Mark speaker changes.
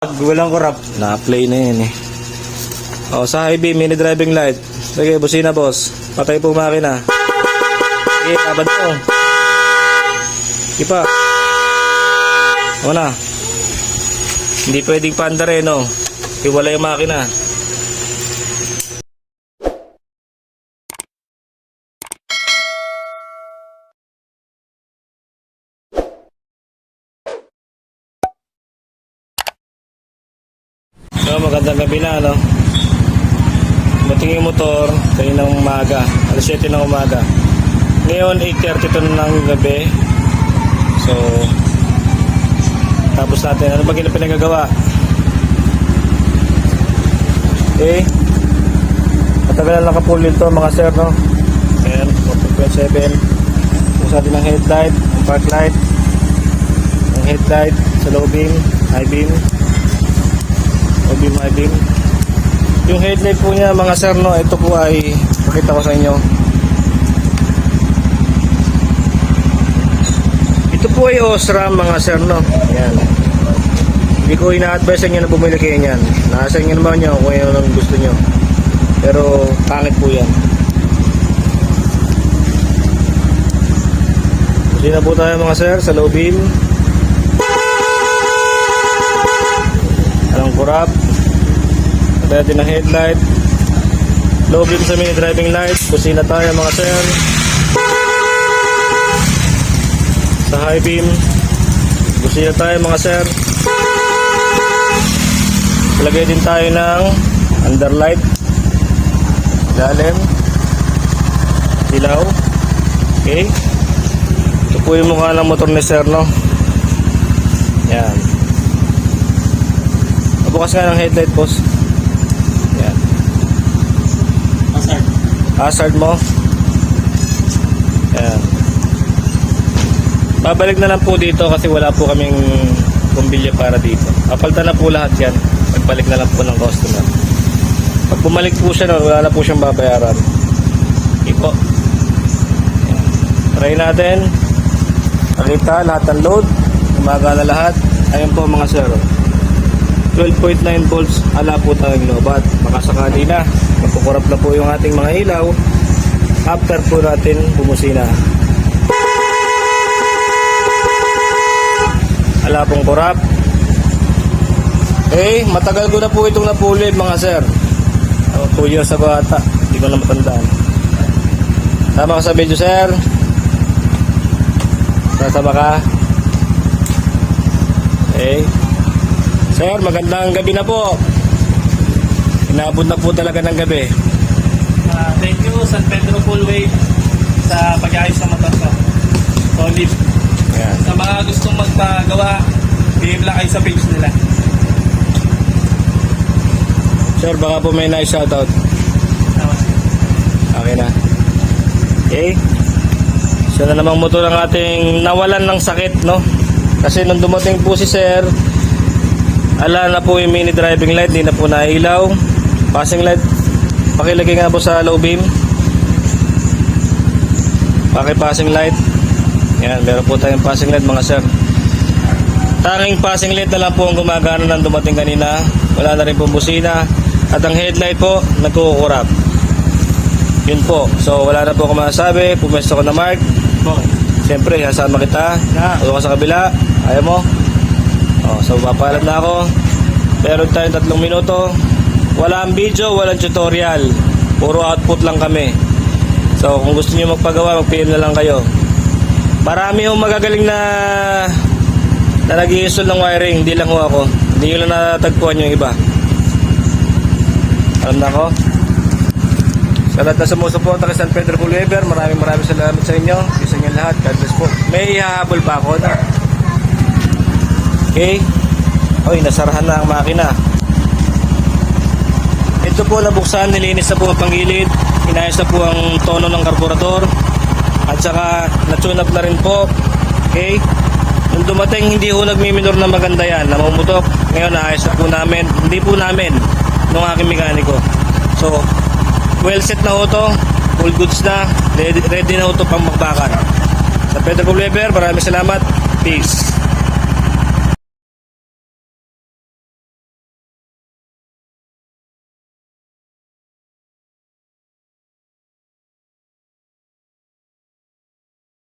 Speaker 1: Walang kurap.
Speaker 2: Na-play na yun eh. O, sa highway, mini driving light. Sige, busina boss. Patay po makina. Sige, kabad mo. Sige pa. O na. Hindi pwedeng panda rin, no? Iwala yung makina. So, magandang gabi na, no? Mating yung motor, kaninang umaga, alas 7 ng umaga. Ngayon, 8.32 ng gabi. So, tapos natin, ano ba gina pinagagawa? Okay. Matagal na nakapull nito mga sir, no? Ayan, 4.7. Tapos natin ang headlight, ang park light, ang headlight sa low beam, high beam, high beam. Yung headlight po niya mga sir no, ito po ay pakita ko sa inyo. Ito po ay Osram mga sir no. Yan. Hindi ko ina-advise sa na bumili kayo niyan. Nasa inyo naman nyo kung ano ang gusto nyo. Pero pangit po yan. Hindi na po tayo mga sir sa low beam. Anong kurap? Patay natin ang headlight. Low beam sa mini driving light. Busina tayo mga sir. Sa high beam. Busina tayo mga sir. Lagay din tayo ng underlight. Ilalim. Dilaw. Okay. Ito po yung mukha ng motor ni sir no. Yan. Bukas nga ng headlight boss.
Speaker 1: Hazard.
Speaker 2: Mo. Yan. Babalik na lang po dito kasi wala po kaming pumbilya para dito. Kapalta na po lahat yan. Pagbalik na lang po ng customer. Pag bumalik po siya, wala na po siyang babayaran. Okay po. Try natin. Pakita lahat ng load. Umaga na lahat. Ayun po mga sir. 12.9 volts ala po tayong lobat. Baka sakali na mapukurap na po yung ating mga ilaw. After po natin bumusina. Ala pong kurap. Eh matagal ko na po itong napulid mga sir. 2 years ago ata hindi ko na matandaan. Tama ka sa video sir. Sasama ka. Eh Sir, magandang gabi na po. Inabot na po talaga ng gabi.
Speaker 1: Ah, thank you, San Pedro Fullway sa pag-ayos ng motor ko. Solid.
Speaker 2: Ayan.
Speaker 1: Sa mga gustong magpagawa, PM lang kayo sa page nila.
Speaker 2: Sir, baka po may na-shoutout. Okay na. Okay. Siya na namang motor ang ating nawalan ng sakit, no? Kasi nung dumating po si Sir, ala na po yung mini driving light, di na po nailaw. Passing light, pakilagay nga po sa low beam. Paki passing light. Yan, meron po tayong passing light mga sir. Tanging passing light na lang po ang gumagana nang dumating kanina. Wala na rin po busina. At ang headlight po, nagkukurap. Yun po. So, wala na po ako masasabi. Pumesto ko na mark.
Speaker 1: Okay.
Speaker 2: Siyempre, sasama kita.
Speaker 1: Na.
Speaker 2: Ulo ka sa kabila. Ayaw mo. Oh, so, papalam na ako. Meron tayong tatlong minuto. Walang video, walang tutorial. Puro output lang kami. So, kung gusto niyo magpagawa, mag-PM na lang kayo. Marami yung magagaling na na nag-i-install ng wiring. Hindi lang ho ako. Hindi nyo lang natagpuan yung iba. Alam na ako. Sa lahat na sumusuporta kay San Pedro Pulweber, maraming maraming salamat sa inyo. Isa inyo lahat. God bless po. May ihahabol pa ako na. Okay? Oy, nasarahan na ang makina. Ito po nabuksan, nilinis na po ang panggilid. Inayos na po ang tono ng karburador. At saka na-tune up na rin po. Okay? Nung dumating, hindi ho nagmiminor na maganda yan. Namumutok. Ngayon, naayos na po namin. Hindi po namin. Nung aking mekaniko. So, well set na ho to. Full goods na. Ready, ready na ho to pang magbakan. Sa Pedro Pulweber, maraming salamat. Peace.